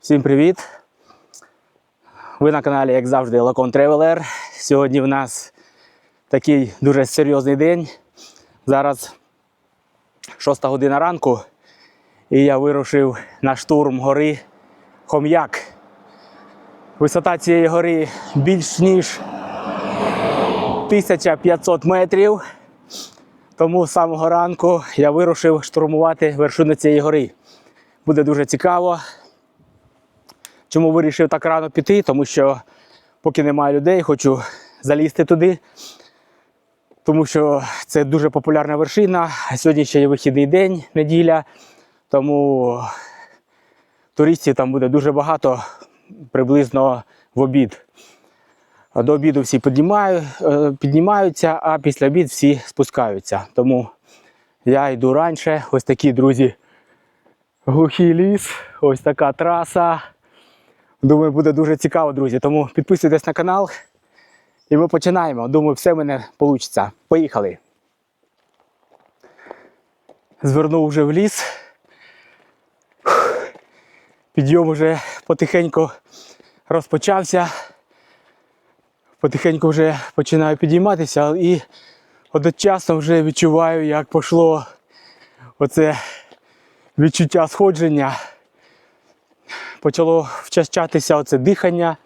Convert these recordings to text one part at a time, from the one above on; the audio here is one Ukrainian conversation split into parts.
Всім привіт! Ви на каналі, як завжди, Лакон Тревелер. Сьогодні в нас такий дуже серйозний день. Зараз 6 година ранку, і я вирушив на штурм гори Хом'як. Висота цієї гори більш ніж 1500 метрів. Тому з самого ранку я вирушив штурмувати вершину цієї гори. Буде дуже цікаво. Чому вирішив так рано піти? Тому що поки немає людей, хочу залізти туди. Тому що це дуже популярна вершина. Сьогодні ще є вихідний день, неділя. Тому туристів там буде дуже багато, приблизно в обід. До обіду всі е, піднімаються, а після обід всі спускаються. Тому я йду раніше. Ось такі, друзі, глухий ліс, ось така траса. Думаю, буде дуже цікаво, друзі. Тому підписуйтесь на канал і ми починаємо. Думаю, все в мене вийде. Поїхали. Звернув вже в ліс. Підйом вже потихеньку розпочався. Потихеньку вже починаю підійматися і одночасно вже відчуваю, як пішло оце відчуття сходження почало вчащатися оце дихання.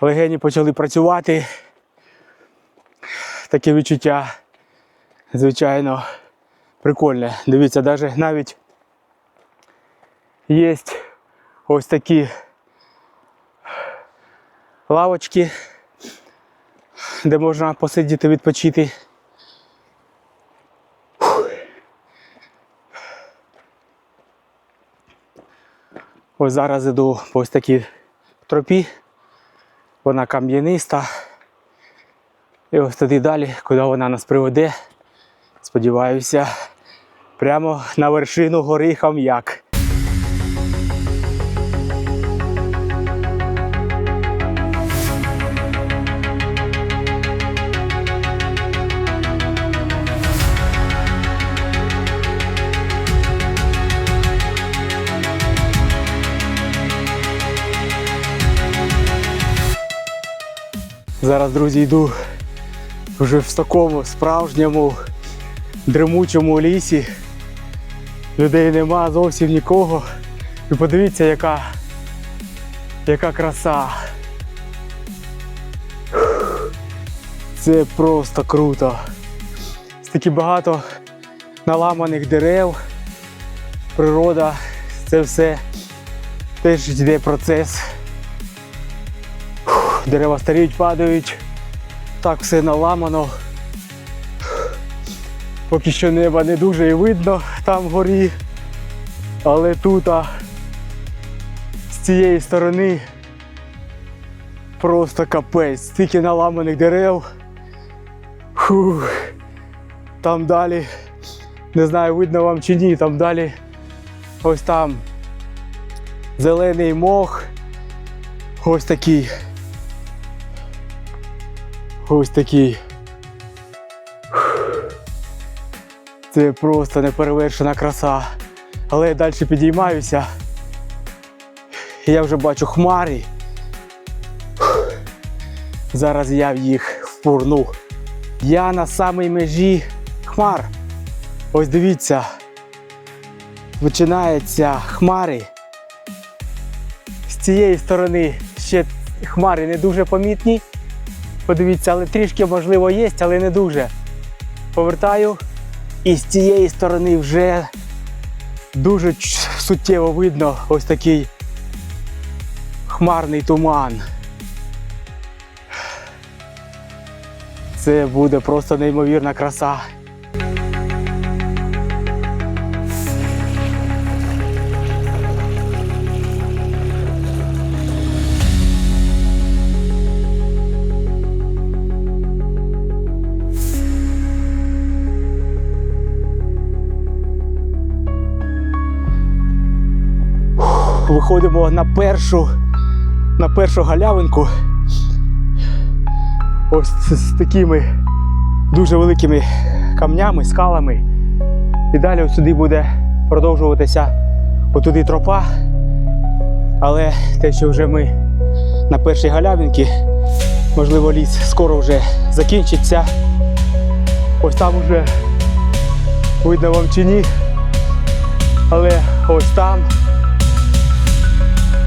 Легені почали працювати. Таке відчуття, звичайно, прикольне. Дивіться, навіть, навіть є ось такі лавочки, де можна посидіти, відпочити. Ось зараз іду по ось такій тропі. Вона кам'яниста. І ось туди далі, куди вона нас приведе. Сподіваюся, прямо на вершину гори Хам'як. Зараз, друзі, йду вже в такому справжньому дремучому лісі. Людей нема зовсім нікого. І подивіться, яка, яка краса. Це просто круто. Стільки багато наламаних дерев, природа, це все теж йде процес. Дерева старіють, падають. Так все наламано. Поки що неба не дуже і видно там вгорі. Але тут а, з цієї сторони просто капець. Стільки наламаних дерев. Фух. Там далі, не знаю, видно вам чи ні, там далі ось там зелений мох. Ось такий. Ось такий. Це просто неперевершена краса. Але я далі підіймаюся. Я вже бачу хмари. Зараз я в їх впурну. Я на самій межі хмар. Ось дивіться. Починаються хмари. З цієї сторони ще хмари не дуже помітні. Подивіться, але трішки можливо є, але не дуже. Повертаю. І з цієї сторони вже дуже суттєво видно ось такий хмарний туман. Це буде просто неймовірна краса. Виходимо на першу, на першу галявинку. Ось з, такими дуже великими камнями, скалами. І далі сюди буде продовжуватися отуди тропа. Але те, що вже ми на першій галявинці, можливо, ліс скоро вже закінчиться. Ось там вже видно вам чи ні. Але ось там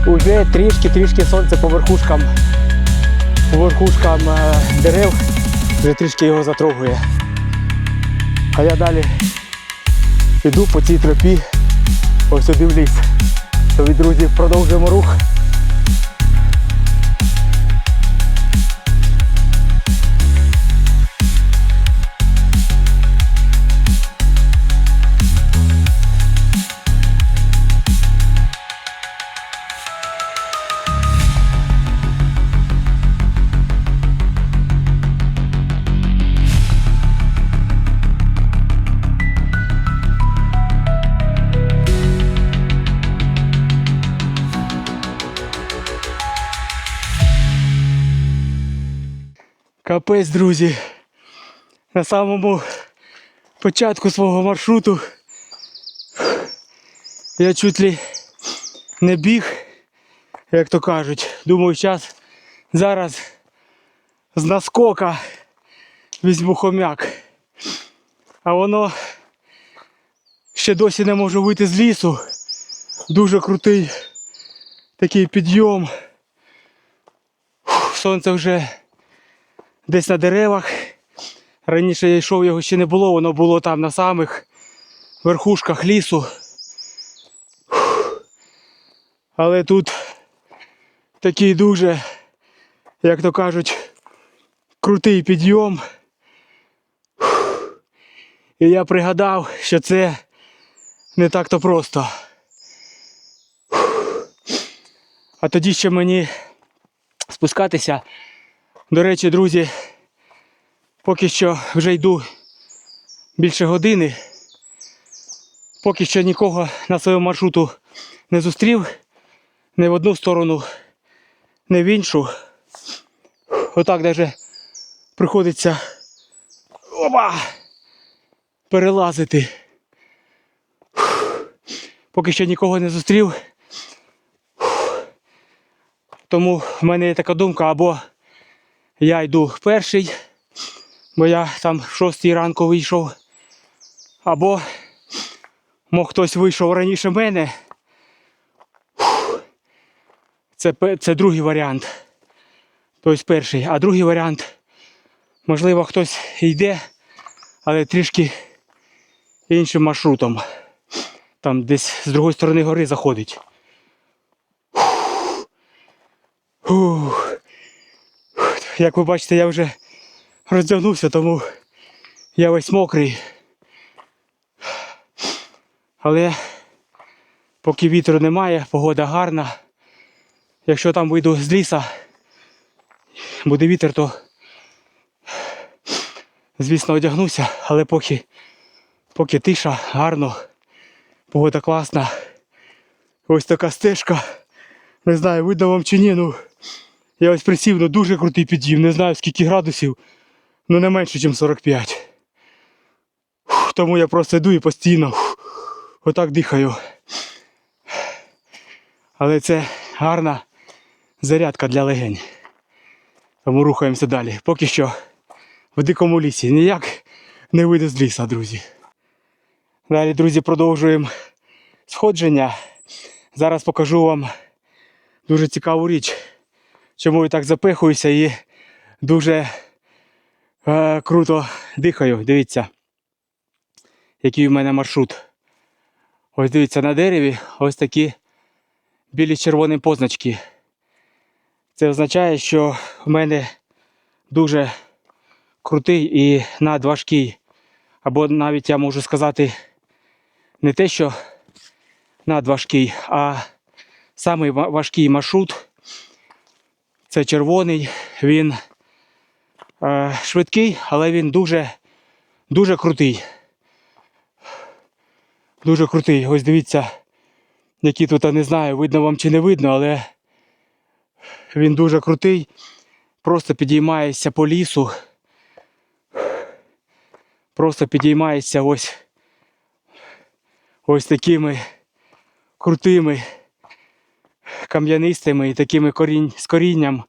вже трішки-трішки сонце по верхушкам, по верхушкам е, дерев вже трішки його затрогує. А я далі йду по цій тропі ось сюди в ліс. Тобі, друзі, продовжуємо рух. Капець, друзі. На самому початку свого маршруту я чуть ли не біг, як то кажуть. Думаю, зараз зараз з наскока візьму хомяк. А воно ще досі не можу вийти з лісу. Дуже крутий такий підйом. Сонце вже десь на деревах. Раніше я йшов, його ще не було, воно було там на самих верхушках лісу. Але тут такий дуже, як то кажуть, крутий підйом. І я пригадав, що це не так-то просто. А тоді ще мені спускатися. До речі, друзі, поки що вже йду більше години. Поки що нікого на своєму маршруту не зустрів. Не в одну сторону, не в іншу. Отак навіть приходиться опа, перелазити. Поки що нікого не зустрів. Тому в мене є така думка, або я йду перший, бо я там в шостій ранку вийшов. Або мог хтось вийшов раніше мене. Це, це другий варіант. Тобто перший. А другий варіант, можливо, хтось йде, але трішки іншим маршрутом. Там десь з другої сторони гори заходить. Фух. Як ви бачите, я вже роздягнувся, тому я весь мокрий. Але поки вітру немає, погода гарна. Якщо там вийду з ліса, буде вітер, то звісно одягнуся, але поки, поки тиша, гарно, погода класна. Ось така стежка. Не знаю, видно вам чи ні, ну. Я ось присів, ну дуже крутий підйом, не знаю скільки градусів, ну не менше, ніж 45. Фух, Тому я просто йду і постійно отак дихаю. Але це гарна зарядка для легень. Тому рухаємося далі. Поки що в дикому лісі ніяк не вийде з ліса, друзі. Далі, друзі, продовжуємо сходження. Зараз покажу вам дуже цікаву річ чому я так запихуюся і дуже е, круто дихаю. Дивіться, який в мене маршрут. Ось дивіться, на дереві ось такі білі червоні позначки. Це означає, що в мене дуже крутий і надважкий. Або навіть я можу сказати не те, що надважкий, а самий важкий маршрут. Це червоний, він е, швидкий, але він дуже, дуже крутий. Дуже крутий. Ось дивіться, які тут, я не знаю, видно вам чи не видно, але він дуже крутий. Просто підіймається по лісу. Просто підіймається ось, ось такими крутими, кам'янистими і такими корінь, з корінням.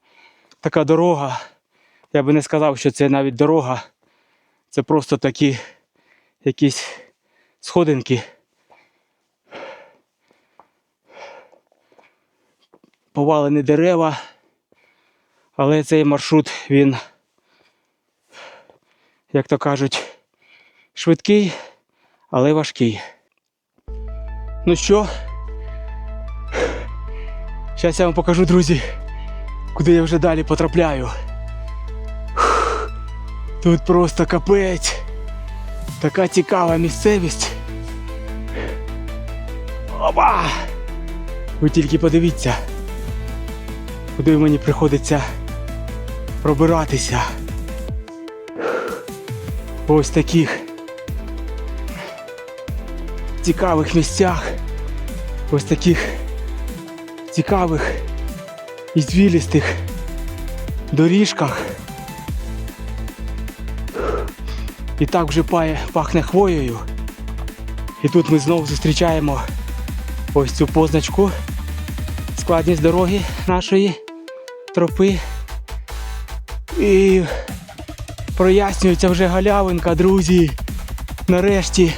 Така дорога. Я би не сказав, що це навіть дорога. Це просто такі якісь сходинки. Повалені дерева. Але цей маршрут, він, як то кажуть, швидкий, але важкий. Ну що? Зараз я вам покажу, друзі, куди я вже далі потрапляю. Тут просто капець. Така цікава місцевість. Опа! Ви тільки подивіться, куди мені приходиться пробиратися. Ось таких цікавих місцях, ось таких цікавих і звілістих доріжках. І так вже пахне хвоєю. І тут ми знову зустрічаємо ось цю позначку. Складність дороги нашої тропи. І прояснюється вже галявинка, друзі. Нарешті.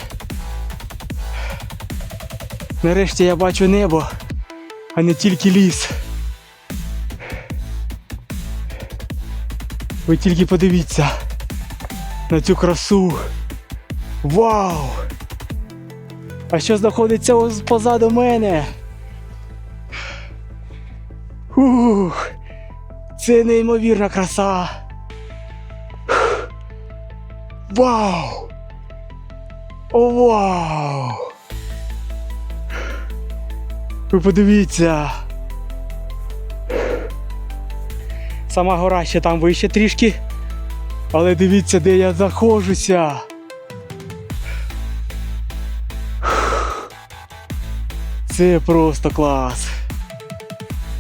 Нарешті я бачу небо, а не тільки ліс. Ви тільки подивіться на цю красу. Вау! А що знаходиться позаду мене? Ух, це неймовірна краса. Вау! О, вау! Ви подивіться. Сама гора ще там вище трішки. Але дивіться, де я знаходжуся. Це просто клас.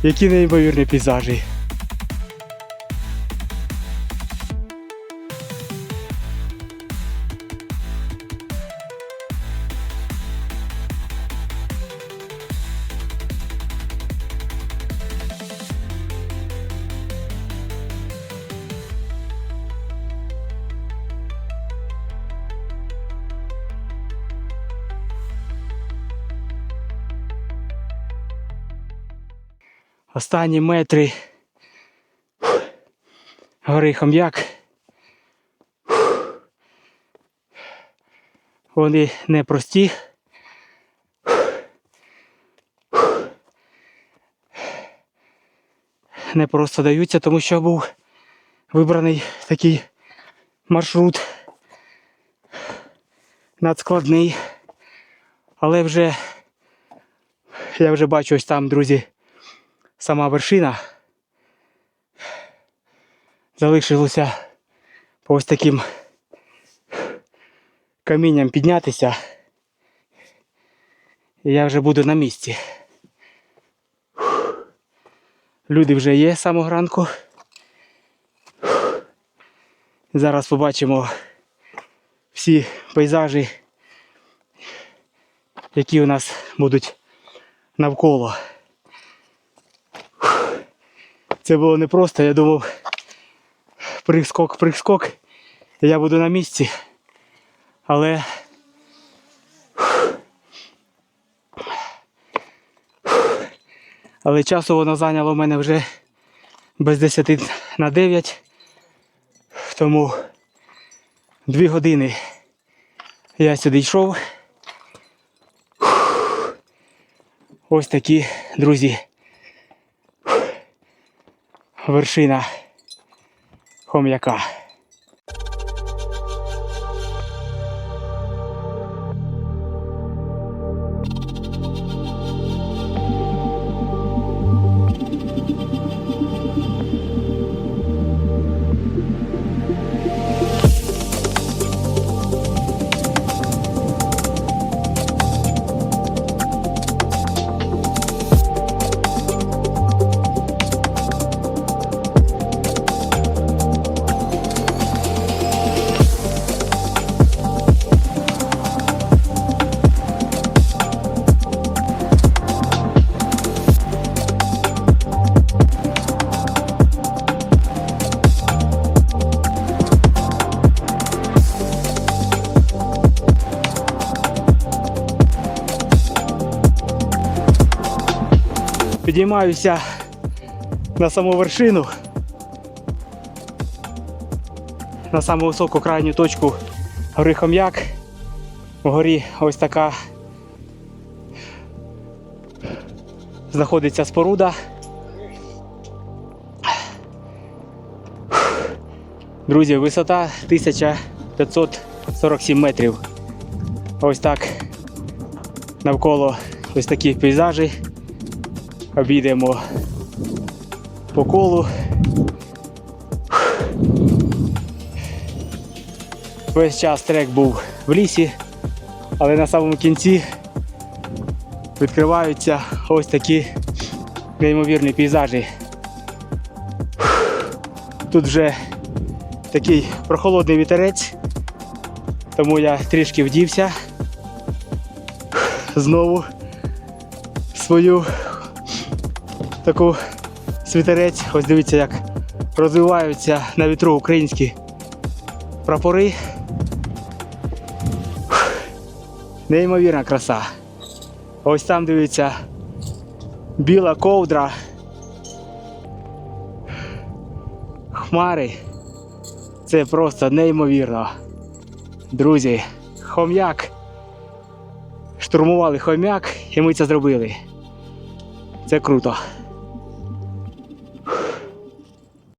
Які неймовірні пейзажі. Останні метри гори хом'як. Вони непрості. Не просто даються, тому що був вибраний такий маршрут надскладний. Але вже я вже бачу ось там, друзі, сама вершина. Залишилося по ось таким камінням піднятися. І я вже буду на місці. Люди вже є з самого ранку. Зараз побачимо всі пейзажі, які у нас будуть навколо. Це було непросто, я думав прискок, прискок, я буду на місці. Але але часу воно зайняло в мене вже без 10 на 9. Тому дві години я сюди йшов. Ось такі, друзі, вершина хом'яка. Підіймаюся на саму вершину. На саму високу крайню точку гори Хом'як. Вгорі ось така знаходиться споруда. Друзі, висота 1547 метрів. Ось так навколо ось такі пейзажі. Обійдемо по колу. Весь час трек був в лісі, але на самому кінці відкриваються ось такі неймовірні пейзажі. Тут вже такий прохолодний вітерець, тому я трішки вдівся знову свою таку світерець. Ось дивіться, як розвиваються на вітру українські прапори. Неймовірна краса. Ось там дивіться біла ковдра. Хмари. Це просто неймовірно. Друзі, хом'як. Штурмували хом'як і ми це зробили. Це круто.